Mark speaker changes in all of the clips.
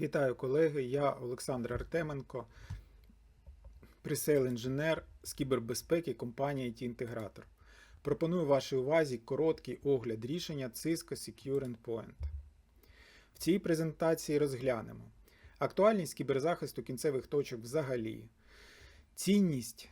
Speaker 1: Вітаю колеги, я Олександр Артеменко, пресейл-інженер з кібербезпеки компанії IT Інтегратор. Пропоную вашій увазі короткий огляд рішення Cisco Secure Endpoint. В цій презентації розглянемо актуальність кіберзахисту кінцевих точок взагалі, цінність,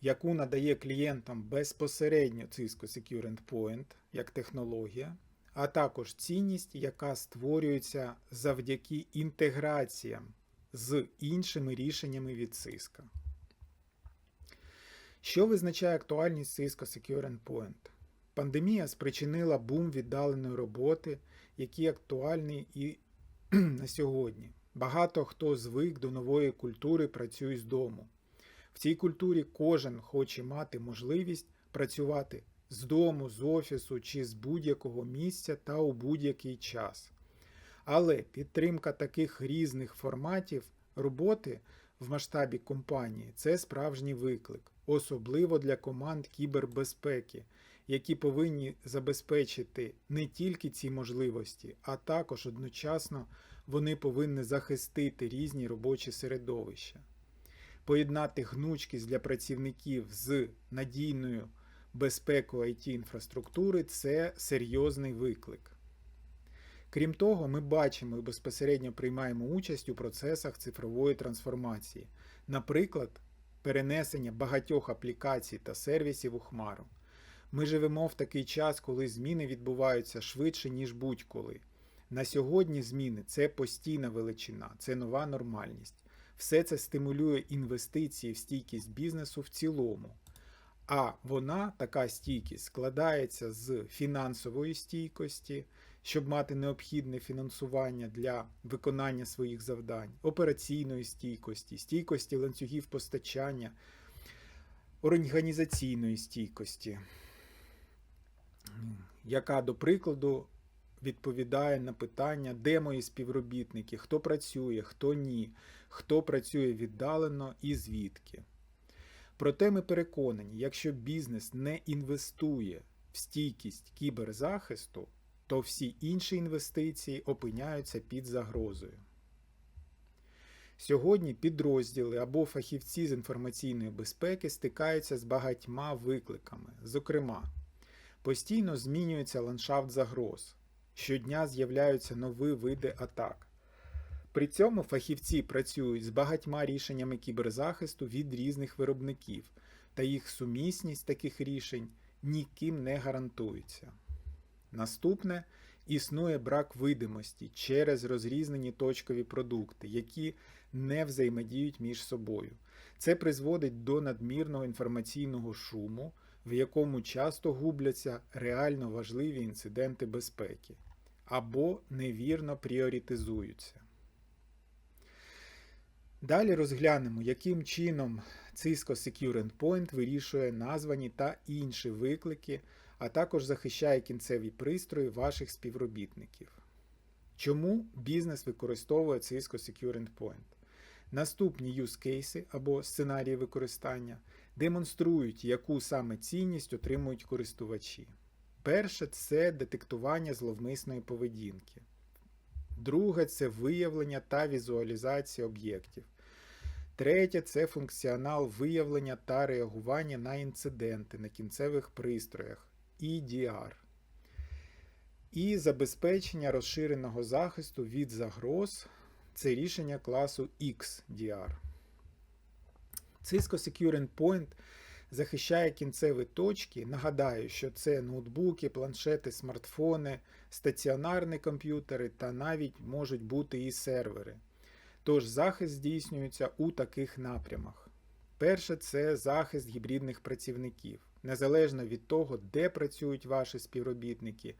Speaker 1: яку надає клієнтам безпосередньо Cisco Secure Endpoint як технологія а також цінність, яка створюється завдяки інтеграціям з іншими рішеннями від Cisco. Що визначає актуальність Cisco Secure Endpoint? Пандемія спричинила бум віддаленої роботи, який актуальний і на сьогодні. Багато хто звик до нової культури працює з дому. В цій культурі кожен хоче мати можливість працювати з дому, з офісу чи з будь-якого місця та у будь-який час. Але підтримка таких різних форматів роботи в масштабі компанії це справжній виклик, особливо для команд кібербезпеки, які повинні забезпечити не тільки ці можливості, а також одночасно вони повинні захистити різні робочі середовища. Поєднати гнучкість для працівників з надійною безпеку it інфраструктури це серйозний виклик. Крім того, ми бачимо і безпосередньо приймаємо участь у процесах цифрової трансформації, наприклад, перенесення багатьох аплікацій та сервісів у Хмару. Ми живемо в такий час, коли зміни відбуваються швидше, ніж будь-коли. На сьогодні зміни це постійна величина, це нова нормальність. Все це стимулює інвестиції в стійкість бізнесу в цілому. А вона, така стійкість, складається з фінансової стійкості, щоб мати необхідне фінансування для виконання своїх завдань, операційної стійкості, стійкості ланцюгів постачання, організаційної стійкості, яка, до прикладу, відповідає на питання, де мої співробітники, хто працює, хто ні, хто працює віддалено і звідки. Проте ми переконані, якщо бізнес не інвестує в стійкість кіберзахисту, то всі інші інвестиції опиняються під загрозою. Сьогодні підрозділи або фахівці з інформаційної безпеки стикаються з багатьма викликами. Зокрема, постійно змінюється ландшафт загроз. Щодня з'являються нові види атак. При цьому фахівці працюють з багатьма рішеннями кіберзахисту від різних виробників, та їх сумісність таких рішень ніким не гарантується. Наступне існує брак видимості через розрізнені точкові продукти, які не взаємодіють між собою. Це призводить до надмірного інформаційного шуму, в якому часто губляться реально важливі інциденти безпеки або невірно пріоритизуються. Далі розглянемо, яким чином Cisco Secure Endpoint вирішує названі та інші виклики, а також захищає кінцеві пристрої ваших співробітників. Чому бізнес використовує Cisco Secure Endpoint? Наступні use cases або сценарії використання демонструють, яку саме цінність отримують користувачі. Перше це детектування зловмисної поведінки. Друге це виявлення та візуалізація об'єктів. Третє це функціонал виявлення та реагування на інциденти на кінцевих пристроях EDR. І забезпечення розширеного захисту від загроз це рішення класу XDR. Cisco Secure Endpoint захищає кінцеві точки. Нагадаю, що це ноутбуки, планшети, смартфони, стаціонарні комп'ютери та навіть можуть бути і сервери. Тож захист здійснюється у таких напрямах. Перше це захист гібридних працівників, незалежно від того, де працюють ваші співробітники,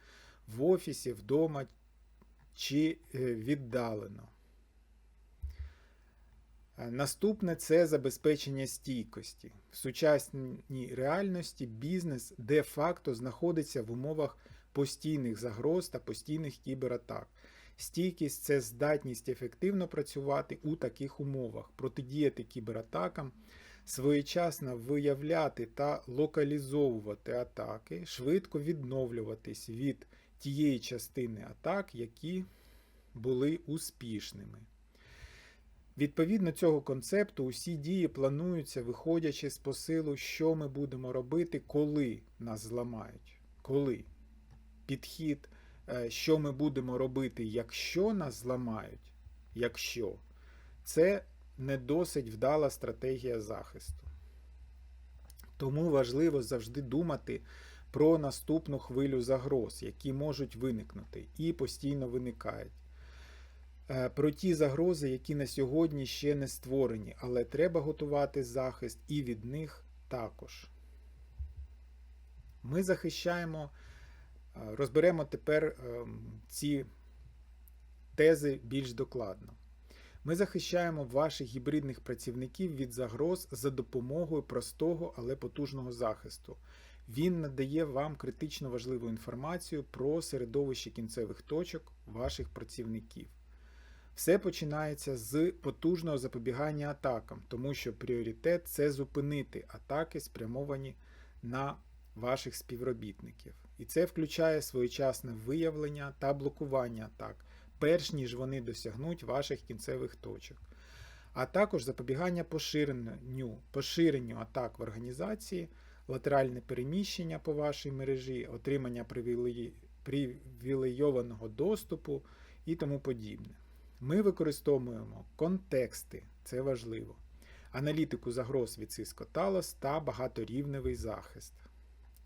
Speaker 1: в офісі, вдома чи е, віддалено. Е, наступне це забезпечення стійкості. В сучасній реальності бізнес де-факто знаходиться в умовах постійних загроз та постійних кібератак. Стійкість це здатність ефективно працювати у таких умовах, протидіяти кібератакам, своєчасно виявляти та локалізовувати атаки, швидко відновлюватись від тієї частини атак, які були успішними. Відповідно цього концепту, усі дії плануються, виходячи з посилу, що ми будемо робити, коли нас зламають. Коли? Підхід, е, що ми будемо робити, якщо нас зламають, якщо це не досить вдала стратегія захисту. Тому важливо завжди думати про наступну хвилю загроз, які можуть виникнути і постійно виникають. Е, Про ті загрози, які на сьогодні ще не створені, але треба готувати захист і від них також. Ми захищаємо, е, розберемо тепер ем, ці тези більш докладно. Ми захищаємо ваших гібридних працівників від загроз за допомогою простого, але потужного захисту. Він надає вам критично важливу інформацію про середовище кінцевих точок ваших працівників. Все починається з потужного запобігання атакам, тому що пріоритет це зупинити атаки, спрямовані на ваших співробітників. І це включає своєчасне виявлення та блокування атак, перш ніж вони досягнуть ваших кінцевих точок. А також запобігання поширенню, поширенню атак в організації, латеральне переміщення по вашій мережі, отримання привілейованого доступу і тому подібне. Ми використовуємо контексти, це важливо, аналітику загроз від Cisco Talos та багаторівневий захист.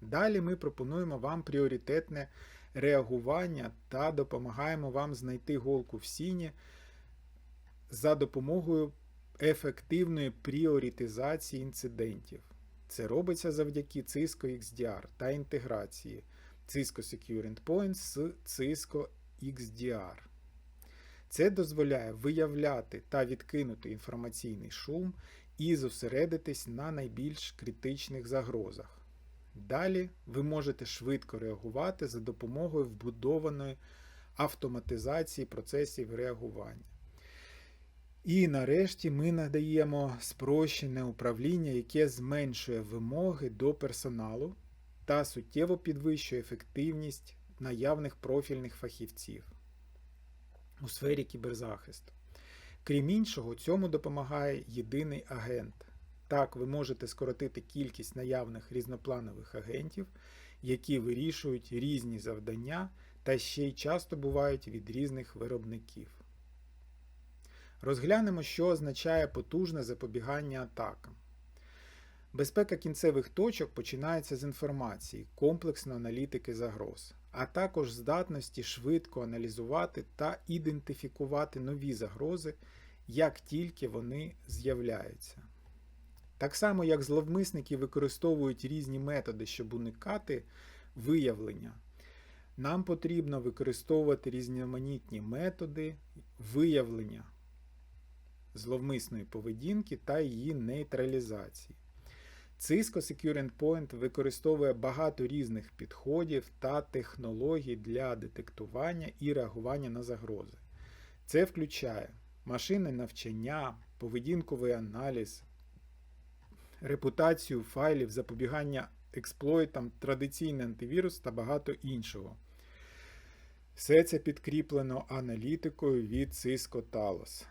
Speaker 1: Далі ми пропонуємо вам пріоритетне реагування та допомагаємо вам знайти голку в сіні за допомогою ефективної пріоритизації інцидентів. Це робиться завдяки Cisco XDR та інтеграції Cisco Secure Endpoints з Cisco XDR. Це дозволяє виявляти та відкинути інформаційний шум і зосередитись на найбільш критичних загрозах. Далі ви можете швидко реагувати за допомогою вбудованої автоматизації процесів реагування. І нарешті ми надаємо спрощене управління, яке зменшує вимоги до персоналу та суттєво підвищує ефективність наявних профільних фахівців у сфері кіберзахисту. Крім іншого, цьому допомагає єдиний агент. Так, ви можете скоротити кількість наявних різнопланових агентів, які вирішують різні завдання та ще й часто бувають від різних виробників. Розглянемо, що означає потужне запобігання атакам. Безпека кінцевих точок починається з інформації, комплексної аналітики загроз, а також здатності швидко аналізувати та ідентифікувати нові загрози, як тільки вони з'являються. Так само, як зловмисники використовують різні методи, щоб уникати виявлення, нам потрібно використовувати різноманітні методи виявлення зловмисної поведінки та її нейтралізації. Cisco Secure Endpoint використовує багато різних підходів та технологій для детектування і реагування на загрози. Це включає машинне навчання, поведінковий аналіз, репутацію файлів, запобігання експлойтам, традиційний антивірус та багато іншого. Все це підкріплено аналітикою від Cisco Talos.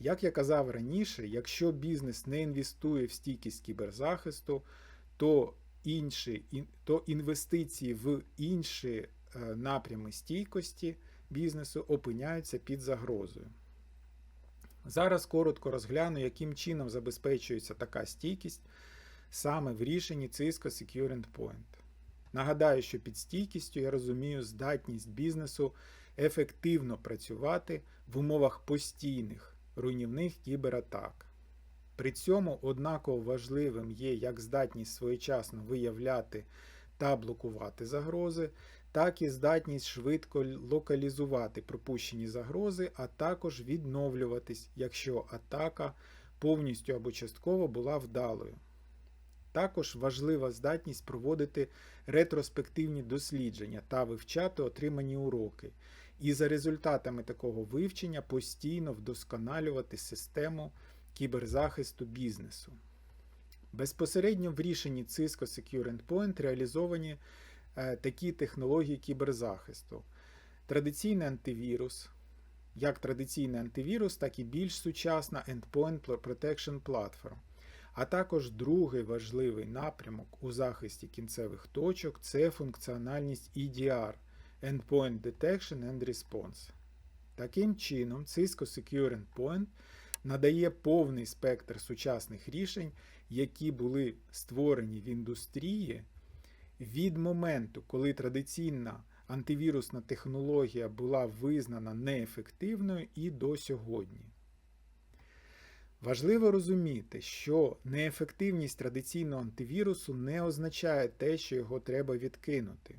Speaker 1: Як я казав раніше, якщо бізнес не інвестує в стійкість кіберзахисту, то інші, то інвестиції в інші е, напрями стійкості бізнесу опиняються під загрозою. Зараз коротко розгляну, яким чином забезпечується така стійкість саме в рішенні Cisco Secure Endpoint. Нагадаю, що під стійкістю я розумію здатність бізнесу ефективно працювати в умовах постійних руйнівних кібератак. При цьому однаково важливим є як здатність своєчасно виявляти та блокувати загрози, так і здатність швидко локалізувати пропущені загрози, а також відновлюватись, якщо атака повністю або частково була вдалою. Також важлива здатність проводити ретроспективні дослідження та вивчати отримані уроки, і за результатами такого вивчення постійно вдосконалювати систему кіберзахисту бізнесу. Безпосередньо в рішенні Cisco Secure Endpoint реалізовані е, такі технології кіберзахисту: традиційний антивірус, як традиційний антивірус, так і більш сучасна Endpoint Protection Platform. А також другий важливий напрямок у захисті кінцевих точок це функціональність EDR Endpoint Detection and Response. Таким чином, Cisco Secure Endpoint надає повний спектр сучасних рішень, які були створені в індустрії від моменту, коли традиційна антивірусна технологія була визнана неефективною і до сьогодні. Важливо розуміти, що неефективність традиційного антивірусу не означає те, що його треба відкинути.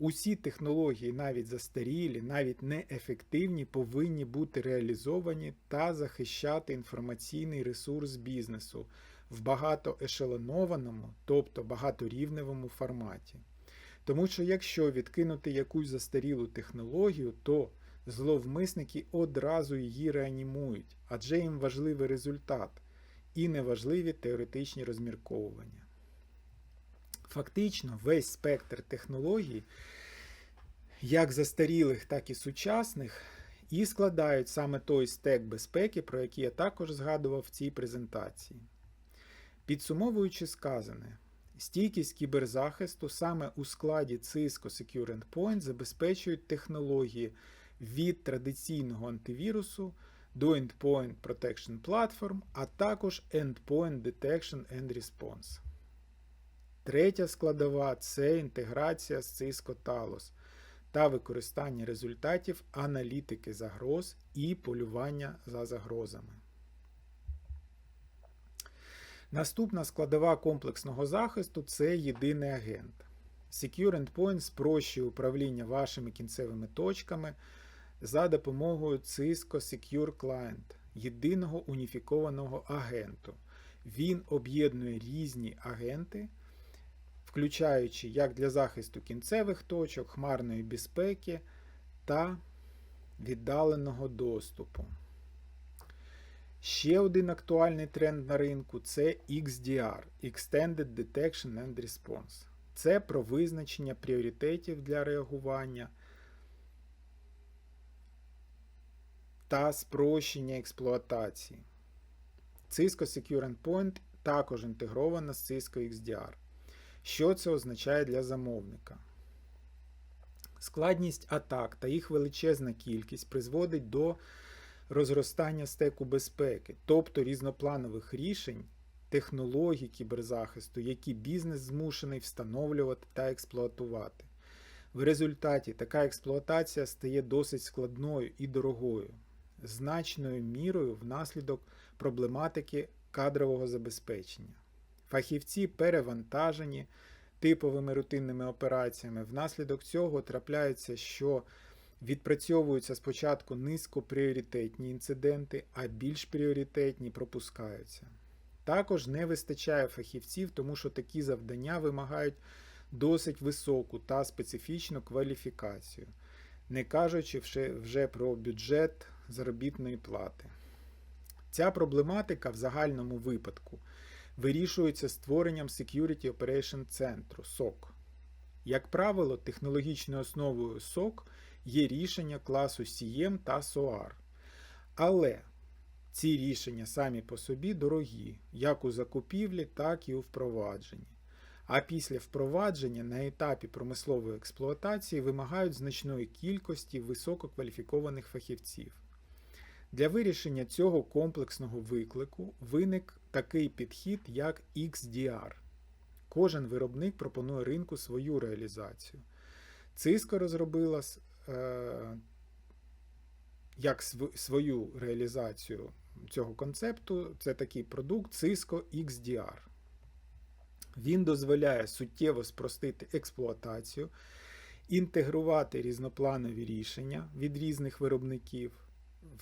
Speaker 1: Усі технології, навіть застарілі, навіть неефективні, повинні бути реалізовані та захищати інформаційний ресурс бізнесу в багатоешелонованому, тобто багаторівневому форматі. Тому що якщо відкинути якусь застарілу технологію, то зловмисники одразу її реанімують, адже їм важливий результат і неважливі теоретичні розмірковування. Фактично, весь спектр технологій, як застарілих, так і сучасних, і складають саме той стек безпеки, про який я також згадував в цій презентації. Підсумовуючи сказане, стійкість кіберзахисту саме у складі Cisco Secure Endpoint забезпечують технології від традиційного антивірусу до Endpoint Protection Platform, а також Endpoint Detection and Response. Третя складова це інтеграція з Cisco Talos та використання результатів аналітики загроз і полювання за загрозами. Наступна складова комплексного захисту це єдиний агент. Secure Endpoint спрощує управління вашими кінцевими точками за допомогою Cisco Secure Client, єдиного уніфікованого агенту. Він об'єднує різні агенти, включаючи як для захисту кінцевих точок, хмарної безпеки та віддаленого доступу. Ще один актуальний тренд на ринку це XDR Extended Detection and Response. Це про визначення пріоритетів для реагування та спрощення експлуатації. Cisco Secure Endpoint також інтегрована з Cisco XDR. Що це означає для замовника? Складність атак та їх величезна кількість призводить до розростання стеку безпеки, тобто різнопланових рішень, технологій кіберзахисту, які бізнес змушений встановлювати та експлуатувати. В результаті така експлуатація стає досить складною і дорогою, значною мірою внаслідок проблематики кадрового забезпечення. Фахівці перевантажені типовими рутинними операціями. Внаслідок цього трапляється, що відпрацьовуються спочатку низькопріоритетні інциденти, а більш пріоритетні пропускаються. Також не вистачає фахівців, тому що такі завдання вимагають досить високу та специфічну кваліфікацію, не кажучи вже про бюджет заробітної плати. Ця проблематика в загальному випадку вирішується створенням Security Operation Центру SOC. Як правило, технологічною основою SOC є рішення класу CM та SOAR. Але ці рішення самі по собі дорогі, як у закупівлі, так і у впровадженні. А після впровадження на етапі промислової експлуатації вимагають значної кількості висококваліфікованих фахівців. Для вирішення цього комплексного виклику виник такий підхід, як XDR. Кожен виробник пропонує ринку свою реалізацію. Cisco розробила е, як свою реалізацію цього концепту, це такий продукт Cisco XDR. Він дозволяє суттєво спростити експлуатацію, інтегрувати різнопланові рішення від різних виробників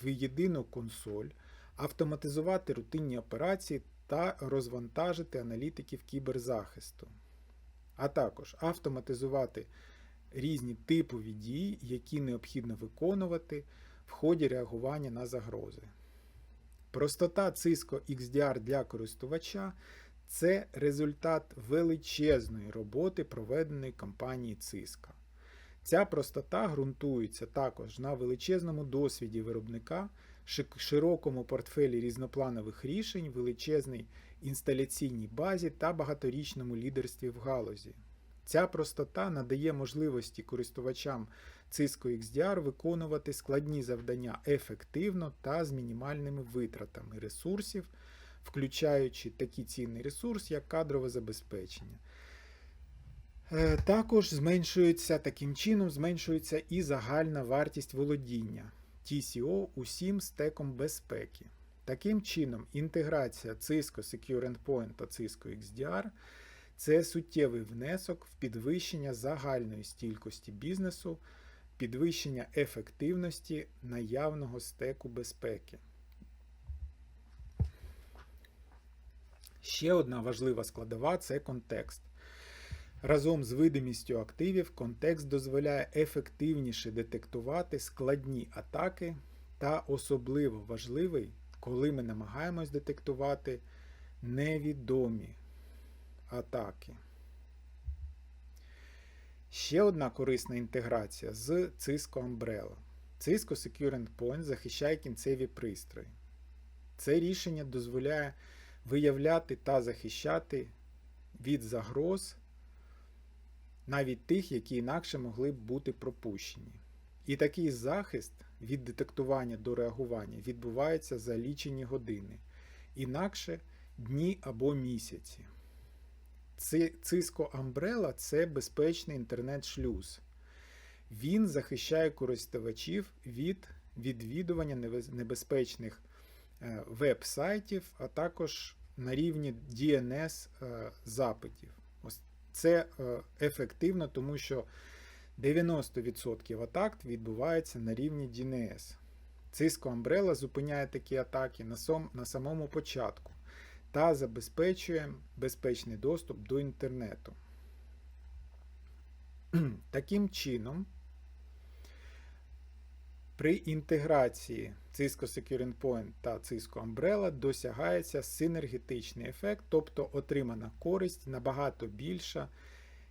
Speaker 1: в єдину консоль, автоматизувати рутинні операції та розвантажити аналітиків кіберзахисту, а також автоматизувати різні типові дії, які необхідно виконувати в ході реагування на загрози. Простота Cisco XDR для користувача це результат величезної роботи, проведеної компанією Cisco. Ця простота ґрунтується також на величезному досвіді виробника, широкому портфелі різнопланових рішень, величезній інсталяційній базі та багаторічному лідерстві в галузі. Ця простота надає можливості користувачам Cisco XDR виконувати складні завдання ефективно та з мінімальними витратами ресурсів, включаючи такий цінний ресурс, як кадрове забезпечення. Е, Також зменшується таким чином зменшується і загальна вартість володіння TCO усім стеком безпеки. Таким чином, інтеграція Cisco Secure Endpoint та Cisco XDR це суттєвий внесок в підвищення загальної стількості бізнесу, підвищення ефективності наявного стеку безпеки. Ще одна важлива складова це контекст. Разом з видимістю активів контекст дозволяє ефективніше детектувати складні атаки та особливо важливий, коли ми намагаємось детектувати невідомі атаки. Ще одна корисна інтеграція з Cisco Umbrella. Cisco Secure Endpoint захищає кінцеві пристрої. Це рішення дозволяє виявляти та захищати від загроз навіть тих, які інакше могли б бути пропущені. І такий захист від детектування до реагування відбувається за лічені години, інакше дні або місяці. Ци- Cisco Umbrella – це безпечний інтернет-шлюз. Він захищає користувачів від відвідування небезпечних е, веб-сайтів, а також на рівні DNS е, запитів. Це е, ефективно, тому що 90% атак відбувається на рівні DNS. Cisco Umbrella зупиняє такі атаки на, сом, на самому початку та забезпечує безпечний доступ до інтернету. Таким чином, при інтеграції Cisco Secure Endpoint та Cisco Umbrella досягається синергетичний ефект, тобто отримана користь набагато більша,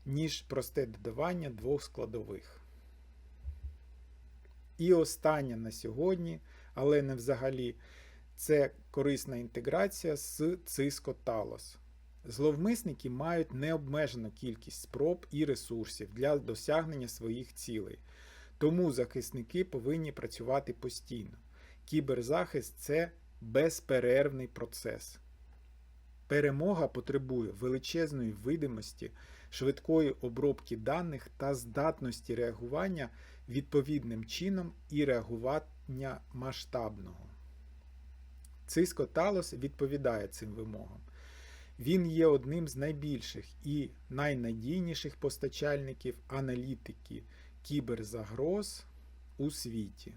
Speaker 1: ніж просте додавання двох складових. І останнє на сьогодні, але не взагалі, це корисна інтеграція з Cisco Talos. Зловмисники мають необмежену кількість спроб і ресурсів для досягнення своїх цілей. Тому захисники повинні працювати постійно. Кіберзахист це безперервний процес. Перемога потребує величезної видимості, швидкої обробки даних та здатності реагування відповідним чином і реагування масштабного. Cisco Talos відповідає цим вимогам. Він є одним з найбільших і найнадійніших постачальників аналітики кіберзагроз у світі.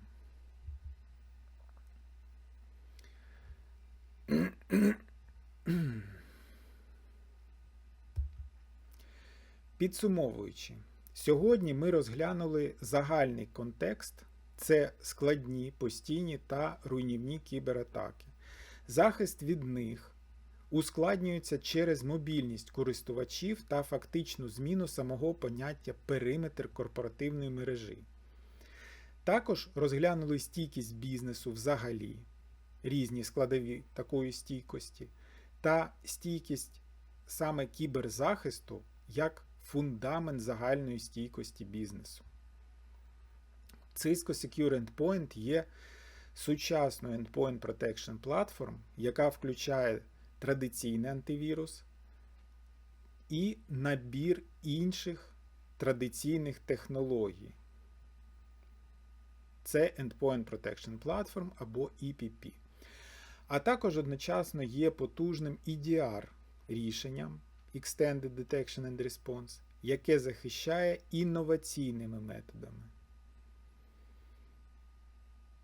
Speaker 1: Підсумовуючи, сьогодні ми розглянули загальний контекст це складні, постійні та руйнівні кібератаки. Захист від них ускладнюється через мобільність користувачів та фактичну зміну самого поняття периметр корпоративної мережі. Також розглянули стійкість бізнесу взагалі, різні складові такої стійкості, та стійкість саме кіберзахисту як фундамент загальної стійкості бізнесу. Cisco Secure Endpoint є сучасною Endpoint Protection Platform, яка включає традиційний антивірус і набір інших традиційних технологій. Це Endpoint Protection Platform або EPP. А також одночасно є потужним EDR рішенням Extended Detection and Response, яке захищає інноваційними методами.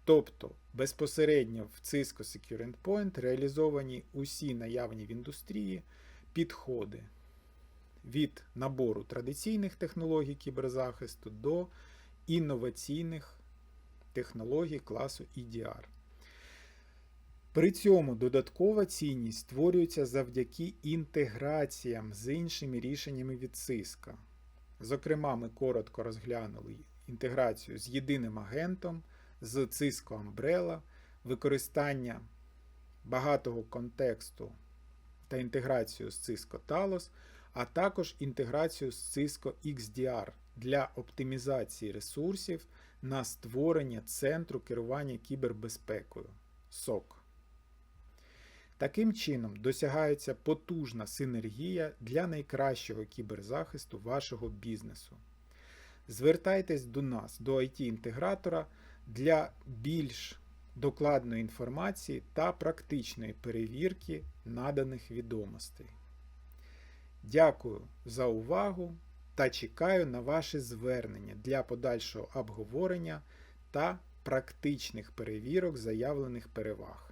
Speaker 1: Тобто безпосередньо в Cisco Secure Endpoint реалізовані усі наявні в індустрії підходи від набору традиційних технологій кіберзахисту до інноваційних технологій класу EDR. При цьому додаткова цінність створюється завдяки інтеграціям з іншими рішеннями від Cisco. Зокрема, ми коротко розглянули інтеграцію з єдиним агентом, з Cisco Umbrella, використання багатого контексту та інтеграцію з Cisco Talos, а також інтеграцію з Cisco XDR для оптимізації ресурсів на створення центру керування кібербезпекою SOC. Таким чином досягається потужна синергія для найкращого кіберзахисту вашого бізнесу. Звертайтесь до нас, до IT-інтегратора для більш докладної інформації та практичної перевірки наданих відомостей. Дякую за увагу та чекаю на ваші звернення для подальшого обговорення та практичних перевірок заявлених переваг.